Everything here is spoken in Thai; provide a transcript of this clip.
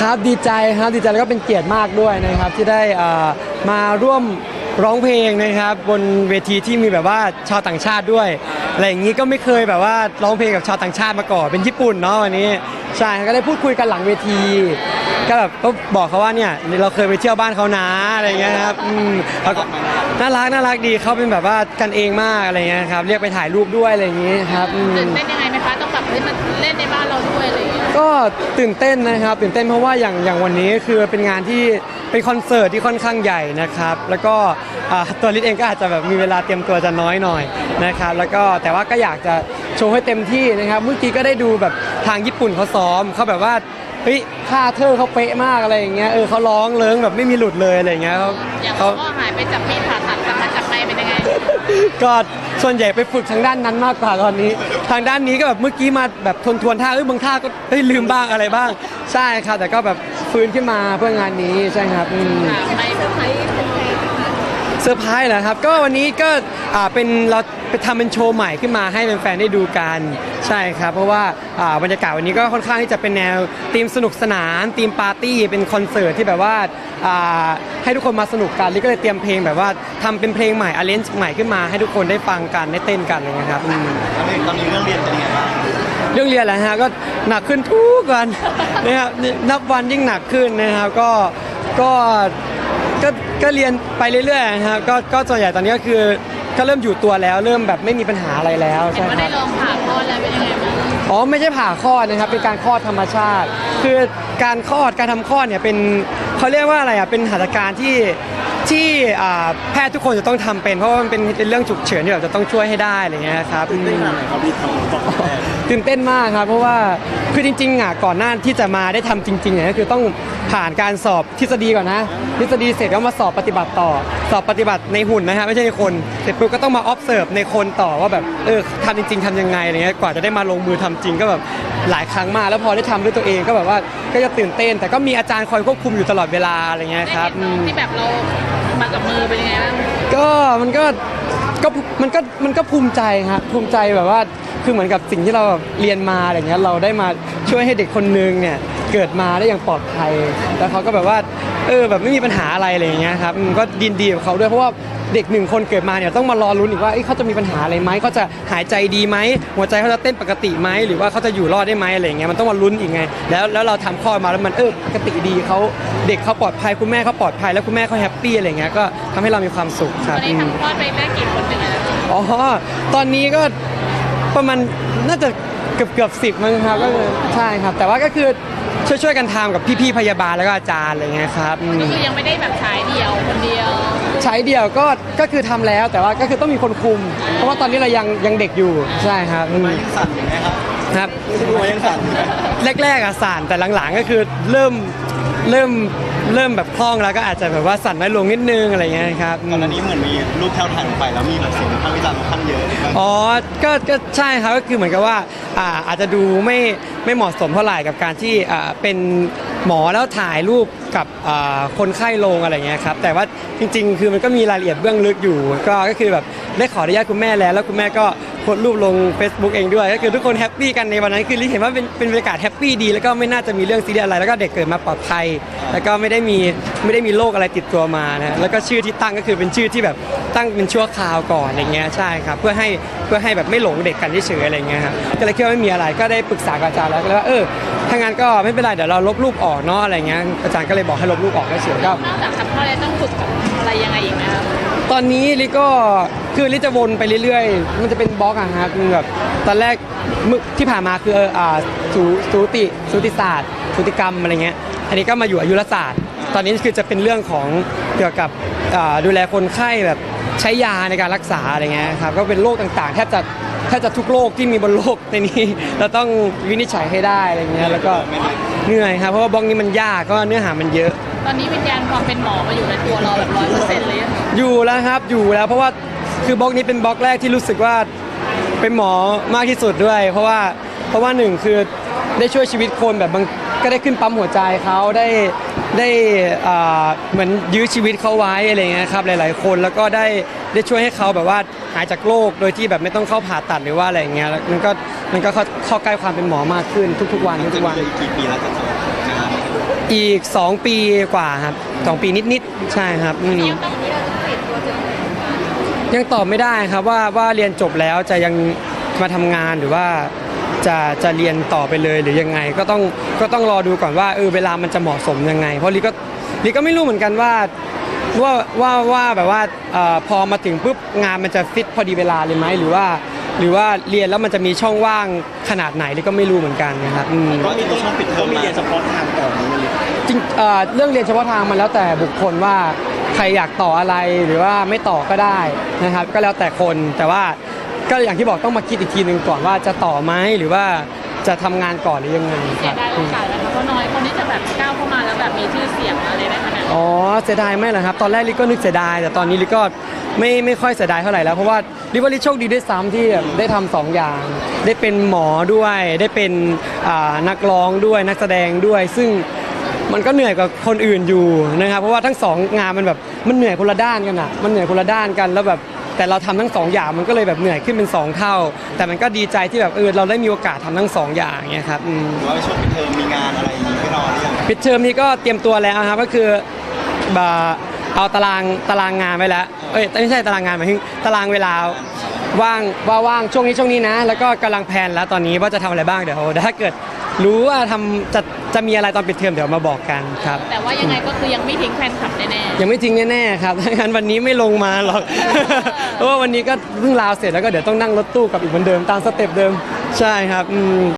ครับดีใจครับดีใจแล้วก็เป็นเกียรติมากด้วยนะครับที่ได้อ่อมาร่วมร้องเพลงนะครับ บนเวทีที่มีแบบว่าชาวต่างชาติด้วยอะไรอย่างนี้ก็ไม่เคยแบบว่าร้องเพลงกับชาวต่างชาติมาก่อนเป็นญี่ปุ่นเนาะวันนี้ใช่ก็ได้พูดคุยกันหลังเวที ก็แบบก็บอกเขาว่าเนี่ยเราเคยไปเที่ยวบ้านเขานะอะไรอย่างเงี้ยครับอืมน่ารักน่ารักดีเขาเป็นแบบว่ากันเองมากอะไรเงี้ยครับเรียกไปถ่ายรูปด้วยอะไรอย่างงี้ครับตื่นเต้นยังไงไหมคะต้อง เฮ้ยมันเล่นในบ้านเราด้วยอะไรอย่างเงี้ยก็ตื่นเต้นนะครับ ตื่นเต้นเพราะว่าอย่างอย่างวันนี้คือเป็นงานที่เป็นคอนเสิร์ตที่ค่อนข้างใหญ่นะครับ แล้วก็อ่าตัวลิศเองก็อาจจะแบบมีเวลาเตรียมตัวจะน้อยหน่อยนะครับ แล้วก็แต่ว่าก็อยากจะโชว์ให้เต็มที่นะครับ เมื่อกี้ก็ได้ดูแบบทางญี่ปุ่นเขาซ้อมเขาแบบว่า เฮ้ยท่าเธอเขาเป๊ะมากอะไรอย่างเงี้ยเออเขาร้องเลิงแบบไม่มีหลุดเลยอะไรอย่างเงี้ยเขาอย่างเขาเราก็หายไปจากมีดผ่าตัดกลับมาจากไปเป็นยังไงก็ส่วนใหญ่ไปฝึกทางด้านนั้นมากกว่าตอนนี้ ทางด้านนี้ก็แบบเมื่อกี้มาแบบทวนทวนๆท่าเอ้ยบางท่าก็เฮ้ยลืมบ้างอะไรบ้างใช่ครับแต่ก็แบบฟื้นขึ้นมาเพื่องานนี้ใช่ครับอืม ค่ะไปเซอร์ไพรส์ เป็นไงเซอร์ไพรส์เหรอครับ ก็วันนี้ก็อ่าเป็นเราไปทำเป็นโชว์ใหม่ขึ้นมาให้แฟนๆได้ดูกันใช่ครับ เพราะว่าอ่าบรรยากาศวันนี้ก็ค่อนข้างที่จะเป็นแนวธีมสนุกสนานธีมปาร์ตี้เป็นคอนเสิร์ตที่แบบว่าอ่าให้ทุกคนมาสนุกกันลิก็เลยเตรียมเพลงแบบว่าทำเป็นเพลงใหม่อาเลนจ์ใหม่ขึ้นมาให้ทุกคนได้ฟังกันได้เต้นกันอะไรเงี้ยครับอืม ตอนนี้ตอนนี้เรื่องเรียนเป็นยังไงบ้าง เรื่องเรียนแหละฮะก็หนักขึ้นทุกวัน นะครับนับวันยิ่งหนักขึ้นนะครับก็ก็ ก็ก็เรียนไปเรื่อยๆนะครับก็ก็ส่วนใหญ่ตอนนี้ก็คือก็เริ่มอยู่ตัวแล้ว เริ่มแบบไม่มีปัญหาอะไรแล้วเห็นใช่ว่าคได้รับลองผ่าคลอดแล้วเป็นยังไงบ้างอ๋อไม่ใช่ผ่าคลอดนะครับเป็นการคลอดธรรมชาติ คือการคลอดการทำคลอดเนี่ยเป็นเขาเรียกว่าอะไรอะเป็นหัตถการที่ ที่อ่าแพทย์ทุกคนจะต้องทำเป็นเพราะว่ามันเป็นเป็นเรื่องฉุกเฉินที่แบบจะต้องช่วยให้ได้อะไรเงี้ยครับตื่นเต้นขนาดไหนครับพี่ทำตอนแรกตื่นเต้นมากครับ เพราะว่าคือจริงๆอะก่อนหน้าที่จะมาได้ทำจริงๆเนี่ยก็คือต้องผ่านการสอบทฤษฎีก่อนนะ ทฤษฎีเสร็จก็มาสอบปฏิบัติต่อ สอบปฏิบัติในหุ่นนะฮะไม่ใช่ในคนเสร็จปุ๊บก็ต้องมา observe ในคนต่อว่าแบบเออทำจริง ๆทำยังไงอะไรเงี้ยกว่าจะได้มาลงมือทำจริงก็แบบหลายครั้งมากแล้วพอได้ทำด้วยตัวเองก็แบบว่าก็จะตื่นเต้น แต่ก็มีอาจารย์คอยควบคุมอยู่ตลอดเวลาอะไรเงี้ยได้ครับเห็นน้องที่แบบเรา มากับมือเป็นยังไงบ้างก็มันก็ก็มันก็มันก็ภูมิใจครับภูมิใจแบบว่าคือเหมือนกับสิ่งที่เราแบบเรียนมาอะไรเงี้ยเราได้มาช่วยให้เด็กคนนึงเนี่ยเกิดมาได้อย่างปลอดภัย แล้วเขาก็แบบว่า เออแบบไม่มีปัญหาอะไรอะไรอย่างเงี้ยครับมันก็ดินดีกับเขาด้วยเพราะว่าเด็กหนึ่งคนเกิดมาเนี่ยต้องมารอลุ้นอีกว่าเอ้ยเขาจะมีปัญหาอะไรไหมเขาจะหายใจดีไหมหัวใจเขาจะเต้นปกติไหมหรือว่าเขาจะอยู่รอดได้ไหมอะไรอย่างเงี้ยมันต้องมาลุ้นอีกไง แล้วแล้วเราทำคลอดมาแล้วมันเออปกติดีเขาเด็กเขาปลอดภัยคุณแม่เขาปลอดภัยแล้วคุณแม่เขาแฮปปี้อะไรเงี้ยก็ทำให้เรามีความสุขคตรัอบนนี้อืม ทำคลอดไปได้กี่คนเป็นไงบ้างอ๋อ ตอนนี้ก็ประมาณน่าจะเกือบเกือบสิบมั้งครับก็คือใช่ครับ แต่ว่าก็คือ ช่วยช่วยๆกันทำกับพี่ๆพยาบาลแล้วก็อาจารย์อะไรเงี้ยครับอืม ก็คือยังไม่ได้แบบฉายเดี่ยวคนเดียว ใช้เดี่ยวก็ก็คือทำแล้วแต่ว่าก็คือต้องมีคนคุม เพราะว่าตอนนี้เรายังยังเด็กอยู่ใช่ครับอืมมายังสั่นอยู่ไหมครับครับดูมายังสั่นอยู่ไหมแรกๆอะสั่นแต่หลังๆก็คือเริ่มเริ่ม เริ่มแบบคล่องแล้วก็อาจจะแบบว่าสั่นน้อยลงนิดนึงอะไรเงี้ยครับอืมก่อนหน้านี้เหมือนมีรูปแถวถ่ายลงไปแล้วมีแบบเสียงวิพากษ์วิจารณ์ค่อนข้างเยอะอ๋อก็ก็ใช่ครับก็คือเหมือนกับว่าอ่าอาจจะดูไม่ไม่เหมาะสมเท่าไหร่กับการที่อ่าเป็นหมอแล้วถ่ายรูปกับคนไข้ลงอะไรเงี้ยครับแต่ว่าจริง ๆ คือมันก็มีรายละเอียดเบื้องลึกอยู่ ก็ก็คือแบบได้ขออนุญาตคุณแม่แล้ว แล้วคุณแม่ก็โพสต์รูปลง Facebook เองด้วย ก็คือทุกคนแฮปปี้กันในวันนั้นคือลิเห็นว่าเป็นเป็นบรรยากาศแฮปปี้ดี แล้วก็ไม่น่าจะมีเรื่องซีเรียสอะไร แล้วก็เด็กเกิดมาปลอดภัย แล้วก็ไม่ได้มีไม่ได้มีโรคอะไรติดตัวมานะแล้วก็ชื่อที่ตั้งก็คือเป็นชื่อที่แบบตั้งเป็นชั่วคราวก่อนอะไรเงี้ยใช่ครับเพื่อให้เพื่อให้แบบไม่หลงเด็กกันเฉยอะไรเงี้ยครับก็เลยคิดว่าไม่มีอะไรก็ได้ปรึกษากับอาจารย์แล้วก็เลยว่าเออถ้างั้นก็ไม่เป็นไรเดี๋ยวเราลบรูปออกเนาะอะไรเงี้ยอาจารย์ก็เลยบอกให้ลบรูปออกเฉยๆก็นอกจากทำคลอดแล้วต้องฝึกอะไรยังไงอีกไหมครับตอนนี้ลิก็คือลิจะวนไปเรื่อยๆ มันจะเป็นบล็อกอะฮะคือแบบตอนแรกมึกที่ผ่านมาคืออ่าสูสูติสูติศาสตร์สูติกรรมอะไรเงี้ยอันนี้ก็มาอยู่อายุรศาสตร์ ตอนนี้คือจะเป็นเรื่องของเกี่ยวกับอ่าดูแลคนไข้แบบ ใช้ยาในการรักษาอะไรเงี้ยครับก็เป็นโรคต่างๆแทบจะแทบจะทุกโรคที่มีบนโลกในนี้ เราต้องวินิจฉัยให้ได้อะไรเงี้ยแล้วก็เหนื่อยครับเพราะว่าบล็อกนี้มันยากก็เนื้อหามันเยอะ ตอนนี้วิญญาณความเป็นหมอมาอยู่ในตัวเราแบบร้อยเปอร์เซ็นต์เลยอะอยู่แล้วครับอยู่แล้วเพราะว่าคือบล็อกนี้เป็นบล็อกแรกที่รู้สึกว่าเป็นหมอมากที่สุดด้วย เพราะว่าเพราะว่าหนึ่งคือได้ช่วยชีวิตคนแบบบาง ก็ได้ขึ้นปั๊มหัวใจเขาได้ได้อ่าเหมือนยื้อชีวิตเขาไว้อะไรเงี้ยครับหลาย ๆ คนแล้วก็ได้ได้ช่วยให้เขาแบบว่าหายจากโรคโดยที่แบบไม่ต้องเข้าผ่าตัดหรือว่าอะไรอย่างเงี้ยแล้วมันก็มันก็เข้าเข้าใกล้ความเป็นหมอมากขึ้นทุก ๆ วันจะทุกๆวันเหลืออีกกี่ปีแล้วจะจบงานอีก 2 ปีกว่าครับสองปีนิด ๆ ใช่ครับอืมยังต้องนี้เราจะติดตัวจนยังตอบไม่ได้ครับว่าว่าเรียนจบแล้วจะยังมาทำงานหรือว่า จะจะเรียนต่อไปเลยหรือยังไง ก็ต้องก็ต้องรอดูก่อนว่าเออเวลามันจะเหมาะสมยังไง เพราะลิก็ลิก็ไม่รู้เหมือนกันว่าว่าว่าว่าแบบว่าเอ่อพอมาถึงปุ๊บงานมันจะฟิตพอดีเวลาเลยไหมหรือว่า หรือว่าเรียนแล้วมันจะมีช่องว่างขนาดไหนลิก็ไม่รู้เหมือนกันนะครับอืมก็มีตัวช่วงปิดเทอมมีเรียนเฉพาะทางก่อนนี้เลยจริงเอ่อเรื่องเรียนเฉพาะทางมันแล้วแต่บุคคลว่าใครอยากต่ออะไรหรือว่าไม่ต่อก็ได้นะครับ ก็แล้วแต่คนแต่ว่า ก็อย่างที่บอกต้องมาคิดอีกทีหนึ่งก่อนว่าจะต่อไหมหรือว่าจะทำงานก่อนหรือยังไงคเสีรัยบ ดายโอกาสนะคะเพราะน้อยคนที่จะแบบก้าวเข้ามาแล้วแบบมีชื่อเสียงอะไรได้ขนาดนี้อ๋อเสียดายไหมล่ะครับ ตอนแรกลิก็นึกเสียดาย แต่ตอนนี้ลิก็ไม่ไม่ค่อยเสียดายเท่าไหร่แล้ว เพราะว่าลิว่าลิโชคดีด้วยซ้ำที่แบบได้ทำสองอย่าง ได้เป็นหมอด้วย ได้เป็นอ่านักร้องด้วยนักแสดงด้วย ซึ่งมันก็เหนื่อยกว่าคนอื่นอยู่นะครับเพราะว่าทั้งสองงานมันแบบมันเหนื่อยคนละด้านกันอะมันเหนื่อยคนละด้านกันแล้วแบบ แต่เราทำทั้งสองอย่างมันก็เลยแบบเหนื่อยขึ้นเป็นสองเท่า แต่มันก็ดีใจที่แบบเออเราได้มีโอกาสทำทั้งสองอย่างเงี้ยครับอืมหรือว่าช่วงปิดเทอมมีงานอะไรอย่างนี้ไม่รอหรือยังปิดเทอมนี้ก็เตรียมตัวแล้วครับก็คือแบบเอาตารางตารางงานไว้แล้ว เอ้ยไม่ใช่ตารางงานหมายถึงตารางเวลาว่างว่าว่างช่วงนี้ช่วงนี้นะ แล้วก็กำลังแพลนแล้วตอนนี้ว่าจะทำอะไรบ้างเดี๋ยวเดี๋ยวถ้าเกิด รู้ว่าทำจะจะมีอะไรตอนปิดเทอมเดี๋ยวมาบอกกันครับ แต่ว่ายังไงก็คือยังไม่ทิ้งแฟนคลับแน่ยังไม่ทิ้งแน่ๆครับถ้างั้นวันนี้ไม่ลงมาหรอก เพราะว่าวันนี้ก็เพิ่งลาวเสร็จแล้วก็เดี๋ยวต้องนั่งรถตู้กลับอีกเหมือนเดิมตามสเต็ปเดิม ใช่ครับอืม